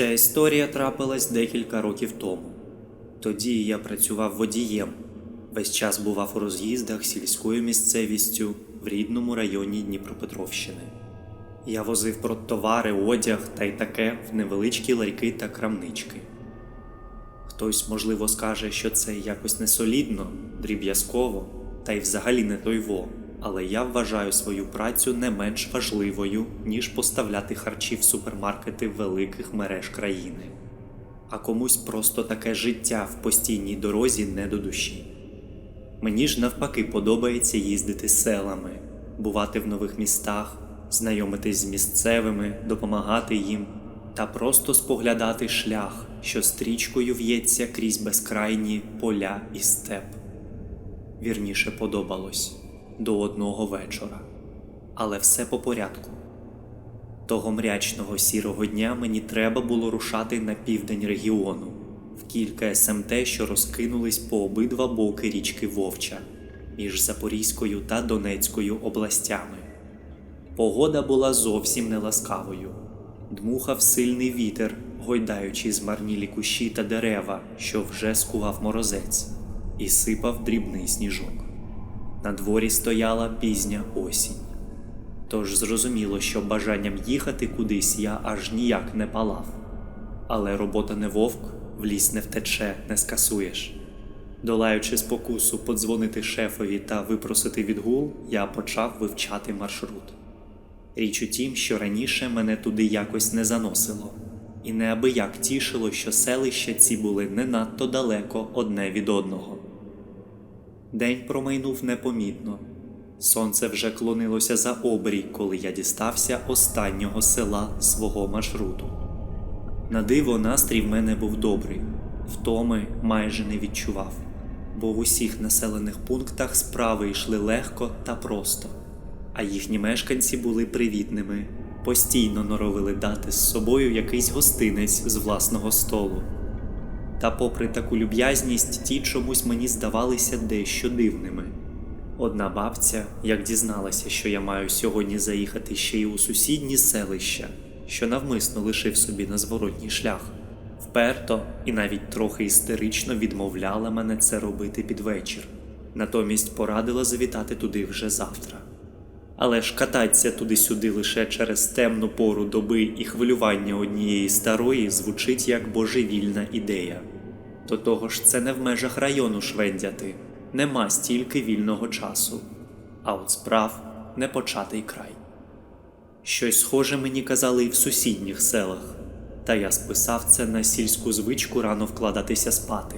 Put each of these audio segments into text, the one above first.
Ця історія трапилась декілька років тому. Тоді я працював водієм, весь час бував у роз'їздах сільською місцевістю в рідному районі Дніпропетровщини. Я возив продтовари, одяг та й таке в невеличкі ларьки та крамнички. Хтось, можливо, скаже, що це якось несолідно, дріб'язково, та й взагалі не той во. Але я вважаю свою працю не менш важливою, ніж поставляти харчі в супермаркети великих мереж країни. А комусь просто таке життя в постійній дорозі не до душі. Мені ж навпаки подобається їздити селами, бувати в нових містах, знайомитись з місцевими, допомагати їм та просто споглядати шлях, що стрічкою в'ється крізь безкрайні поля і степ. Вірніше подобалось до одного вечора. Але все по порядку. Того мрячного сірого дня мені треба було рушати на південь регіону, в кілька СМТ, що розкинулись по обидва боки річки Вовча між Запорізькою та Донецькою областями. Погода була зовсім не ласкавою. Дмухав сильний вітер, гойдаючи змарнілі кущі та дерева, що вже скував морозець, і сипав дрібний сніжок. На дворі стояла пізня осінь. Тож зрозуміло, що бажанням їхати кудись я аж ніяк не палав. Але робота не вовк, в ліс не втече, не скасуєш. Долаючи спокусу подзвонити шефові та випросити відгул, я почав вивчати маршрут. Річ у тім, що раніше мене туди якось не заносило, і неабияк тішило, що селища ці були не надто далеко одне від одного. День промайнув непомітно. Сонце вже клонилося за обрій, коли я дістався останнього села свого маршруту. На диво, настрій в мене був добрий, втоми майже не відчував, бо в усіх населених пунктах справи йшли легко та просто, а їхні мешканці були привітними, постійно норовили дати з собою якийсь гостинець з власного столу. Та, попри таку люб'язність, ті чомусь мені здавалися дещо дивними. Одна бабця, як дізналася, що я маю сьогодні заїхати ще й у сусідні селища, що навмисно лишив собі на зворотній шлях, вперто і навіть трохи істерично відмовляла мене це робити під вечір, натомість порадила завітати туди вже завтра. Але ж кататися туди-сюди лише через темну пору доби і хвилювання однієї старої звучить як божевільна ідея. До того ж, це не в межах району швендяти, нема стільки вільного часу, а от справ не початий край. Щось схоже мені казали і в сусідніх селах, та я списав це на сільську звичку рано вкладатися спати,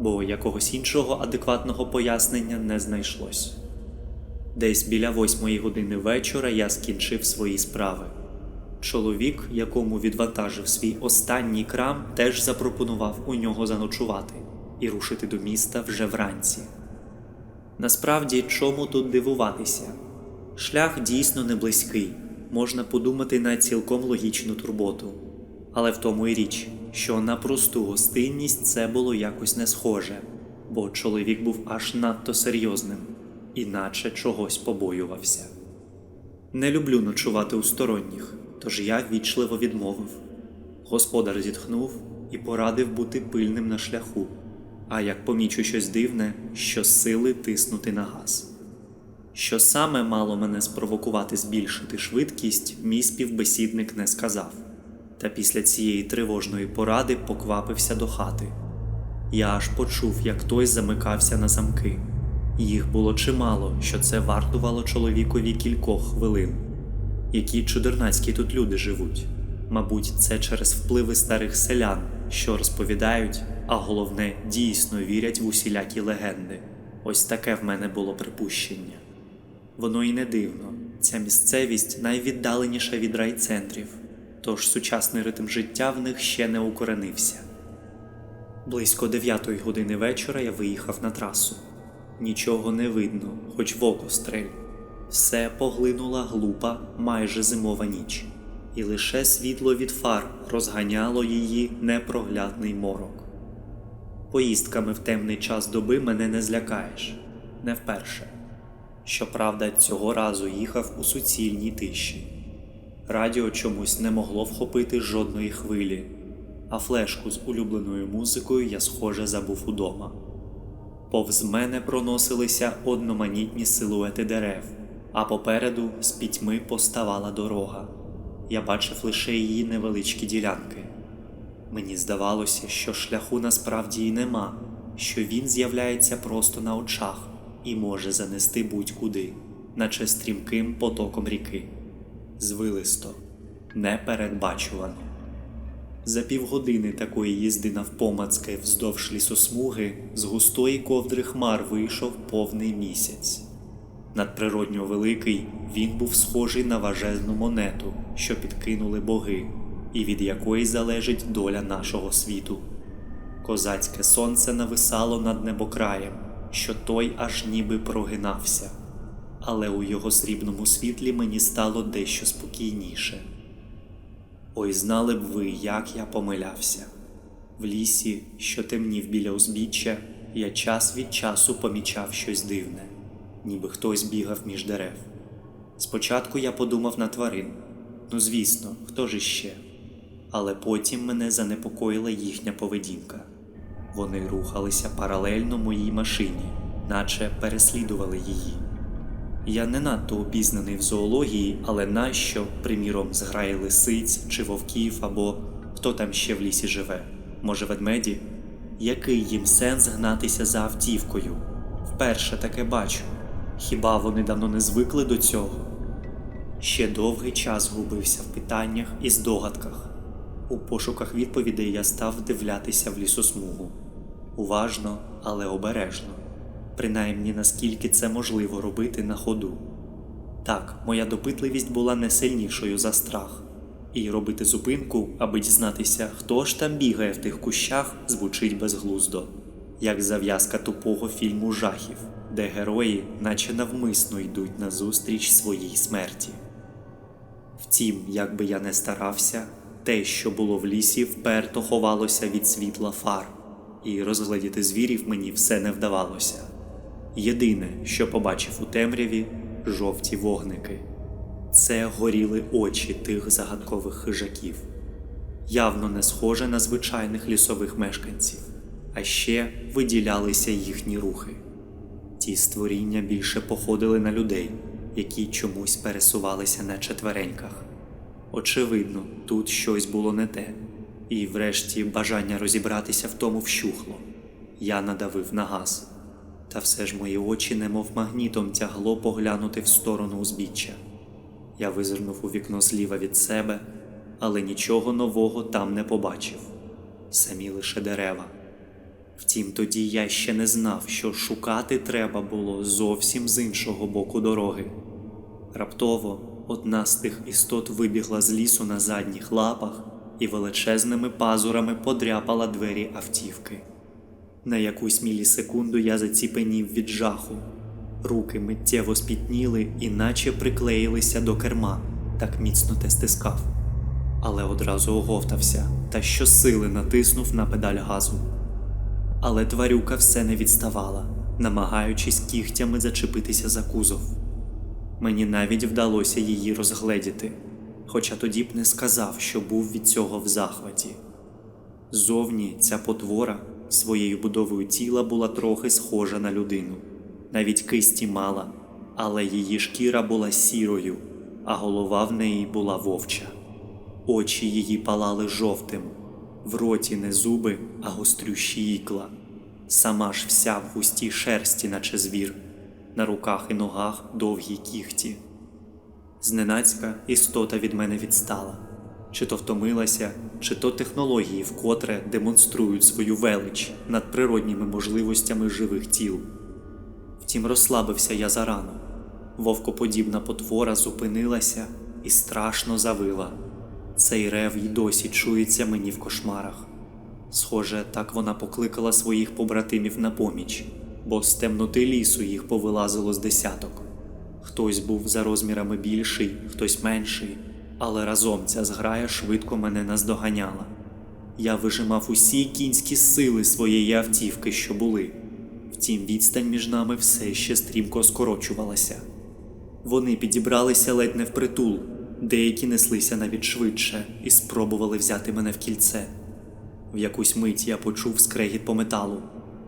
бо якогось іншого адекватного пояснення не знайшлось. Десь біля восьмої години вечора я скінчив свої справи. Чоловік, якому відвантажив свій останній крам, теж запропонував у нього заночувати і рушити до міста вже вранці. Насправді, чому тут дивуватися? Шлях дійсно не близький, можна подумати на цілком логічну турботу. Але в тому і річ, що на просту гостинність це було якось не схоже, бо чоловік був аж надто серйозним іначе чогось побоювався. Не люблю ночувати у сторонніх, тож я вічливо відмовив. Господар зітхнув і порадив бути пильним на шляху, а як помічу щось дивне, що сили тиснути на газ. Що саме мало мене спровокувати збільшити швидкість, мій співбесідник не сказав, та після цієї тривожної поради поквапився до хати. Я аж почув, як той замикався на замки. Їх було чимало, що це вартувало чоловікові кількох хвилин. Які чудернацькі тут люди живуть. Мабуть, це через впливи старих селян, що розповідають, а головне, дійсно вірять в усілякі легенди. Ось таке в мене було припущення. Воно і не дивно, ця місцевість найвіддаленіша від райцентрів, тож сучасний ритм життя в них ще не укоренився. Близько дев'ятої години вечора я виїхав на трасу. Нічого не видно, хоч в око стрель. Все поглинула глупа, майже зимова ніч, і лише світло від фар розганяло її непроглядний морок. Поїздками в темний час доби мене не злякаєш, не вперше. Щоправда, цього разу їхав у суцільній тиші. Радіо чомусь не могло вхопити жодної хвилі, а флешку з улюбленою музикою я схоже забув удома. Повз мене проносилися одноманітні силуети дерев, а попереду з пітьми поставала дорога. Я бачив лише її невеличкі ділянки. Мені здавалося, що шляху насправді й нема, що він з'являється просто на очах і може занести будь-куди, наче стрімким потоком ріки. Звилисто, непередбачувано. За півгодини такої їзди навпомацки вздовж лісосмуги з густої ковдри хмар вийшов повний місяць. Надприродньо великий він був схожий на важезну монету, що підкинули боги, і від якої залежить доля нашого світу. Козацьке сонце нависало над небокраєм, що той аж ніби прогинався, але у його срібному світлі мені стало дещо спокійніше. Ой, знали б ви, як я помилявся. В лісі, що темнів біля узбіччя, я час від часу помічав щось дивне, ніби хтось бігав між дерев. Спочатку я подумав на тварин ну, звісно, хто ж іще. Але потім мене занепокоїла їхня поведінка. Вони рухалися паралельно моїй машині, наче переслідували її. Я не надто обізнаний в зоології, але нащо, приміром, зграє лисиць чи вовків, або хто там ще в лісі живе, може ведмеді? Який їм сенс гнатися за автівкою? Вперше таке бачу. Хіба вони давно не звикли до цього? Ще довгий час губився в питаннях і здогадках. У пошуках відповідей я став вдивлятися в лісосмугу уважно, але обережно принаймні наскільки це можливо робити на ходу. Так, моя допитливість була не сильнішою за страх, і робити зупинку, аби дізнатися, хто ж там бігає в тих кущах, звучить безглуздо, як зав'язка тупого фільму жахів, де герої, наче навмисно йдуть назустріч своїй смерті. Втім, як би я не старався, те, що було в лісі, вперто ховалося від світла фар, і розгледіти звірів мені все не вдавалося. Єдине, що побачив у темряві жовті вогники. Це горіли очі тих загадкових хижаків, явно не схоже на звичайних лісових мешканців, а ще виділялися їхні рухи. Ті створіння більше походили на людей, які чомусь пересувалися на четвереньках. Очевидно, тут щось було не те, і, врешті, бажання розібратися в тому вщухло. Я надавив на газ. Та все ж мої очі, немов магнітом, тягло поглянути в сторону узбіччя. Я визирнув у вікно зліва від себе, але нічого нового там не побачив самі лише дерева. Втім, тоді я ще не знав, що шукати треба було зовсім з іншого боку дороги. Раптово одна з тих істот вибігла з лісу на задніх лапах і величезними пазурами подряпала двері автівки. На якусь мілісекунду я заціпенів від жаху. Руки миттєво спітніли і наче приклеїлися до керма, так міцно те стискав. Але одразу оговтався та щосили натиснув на педаль газу. Але тварюка все не відставала, намагаючись кігтями зачепитися за кузов. Мені навіть вдалося її розгледіти, хоча тоді б не сказав, що був від цього в захваті. Зовні ця потвора своєю будовою тіла була трохи схожа на людину, навіть кисті мала, але її шкіра була сірою, а голова в неї була вовча. Очі її палали жовтим, в роті не зуби, а гострющі ікла. Сама ж вся в густій шерсті, наче звір, на руках і ногах довгі кіхті. Зненацька істота від мене відстала чи то втомилася, чи то технології вкотре демонструють свою велич над природніми можливостями живих тіл. Втім, розслабився я зарано. Вовкоподібна потвора зупинилася і страшно завила. Цей рев й досі чується мені в кошмарах. Схоже, так вона покликала своїх побратимів на поміч, бо з темноти лісу їх повилазило з десяток. Хтось був за розмірами більший, хтось менший але разом ця зграя швидко мене наздоганяла. Я вижимав усі кінські сили своєї автівки, що були, втім, відстань між нами все ще стрімко скорочувалася. Вони підібралися ледь не впритул, деякі неслися навіть швидше і спробували взяти мене в кільце. В якусь мить я почув скрегіт по металу.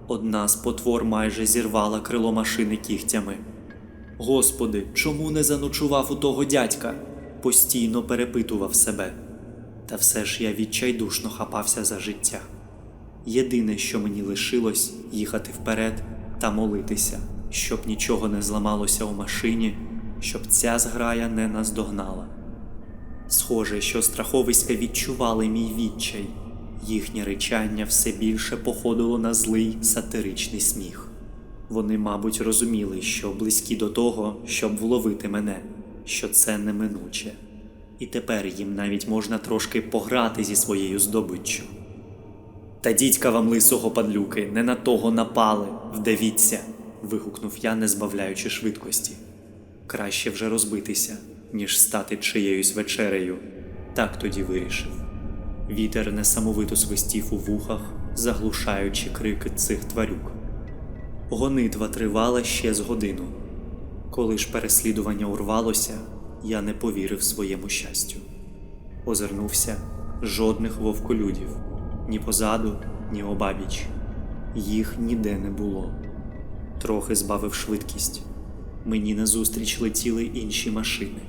Одна з потвор майже зірвала крило машини кігтями. Господи, чому не заночував у того дядька? Постійно перепитував себе. Та все ж я відчайдушно хапався за життя. Єдине, що мені лишилось, їхати вперед та молитися, щоб нічого не зламалося у машині, щоб ця зграя не наздогнала. Схоже, що страховиська відчували мій відчай. Їхнє речання все більше походило на злий сатиричний сміх. Вони, мабуть, розуміли, що близькі до того, щоб вловити мене, що це неминуче. І тепер їм навіть можна трошки пограти зі своєю здобиччю. Та дідька вам лисого падлюки, не на того напали, вдавіться. вигукнув я, не збавляючи швидкості. Краще вже розбитися, ніж стати чиєюсь вечерею. Так тоді вирішив. Вітер несамовито свистів у вухах, заглушаючи крики цих тварюк. Гонитва тривала ще з годину. Коли ж переслідування урвалося, я не повірив своєму щастю. Озирнувся жодних вовколюдів ні позаду, ні обабіч. Їх ніде не було. Трохи збавив швидкість. Мені назустріч летіли інші машини,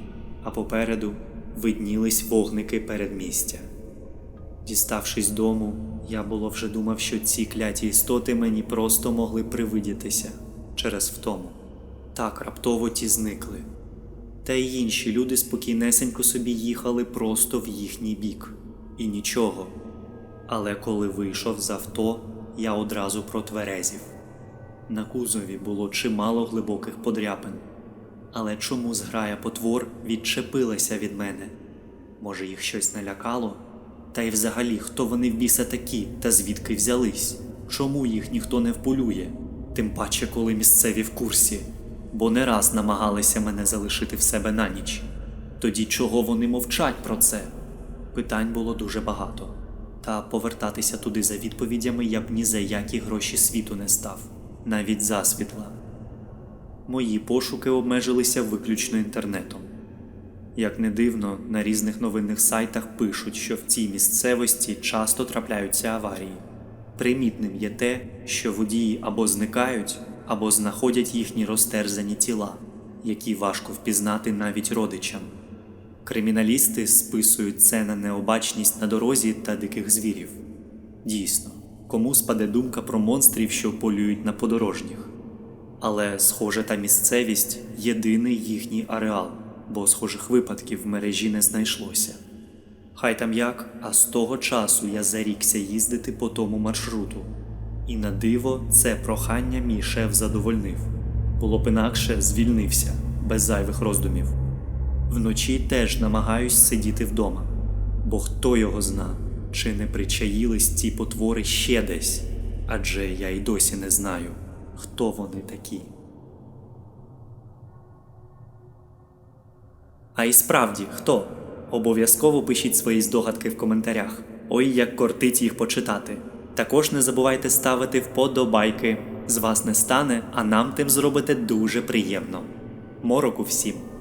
а попереду виднілись вогники передмістя. Діставшись дому, я було вже думав, що ці кляті істоти мені просто могли привидітися через втому. Так раптово ті зникли. Та й інші люди спокійнесенько собі їхали просто в їхній бік. І нічого. Але коли вийшов з авто, я одразу протверезів. На кузові було чимало глибоких подряпин. Але чому зграя потвор відчепилася від мене? Може, їх щось налякало? Та й взагалі, хто вони в біса такі та звідки взялись? Чому їх ніхто не вполює? Тим паче, коли місцеві в курсі, бо не раз намагалися мене залишити в себе на ніч. Тоді чого вони мовчать про це? Питань було дуже багато. Та повертатися туди за відповідями я б ні за які гроші світу не став, навіть засвітла. Мої пошуки обмежилися виключно інтернетом. Як не дивно, на різних новинних сайтах пишуть, що в цій місцевості часто трапляються аварії. Примітним є те, що водії або зникають, або знаходять їхні розтерзані тіла, які важко впізнати навіть родичам. Криміналісти списують це на необачність на дорозі та диких звірів. Дійсно, кому спаде думка про монстрів, що полюють на подорожніх. Але, схоже, та місцевість єдиний їхній ареал, бо схожих випадків в мережі не знайшлося. Хай там як, а з того часу я зарікся їздити по тому маршруту. І на диво це прохання мій шеф задовольнив. Було б інакше звільнився, без зайвих роздумів. Вночі теж намагаюсь сидіти вдома, бо хто його зна, чи не причаїлись ці потвори ще десь, адже я й досі не знаю, хто вони такі. А і справді, хто? Обов'язково пишіть свої здогадки в коментарях. Ой, як кортить їх почитати. Також не забувайте ставити вподобайки. З вас не стане, а нам тим зробите дуже приємно. Мороку всім!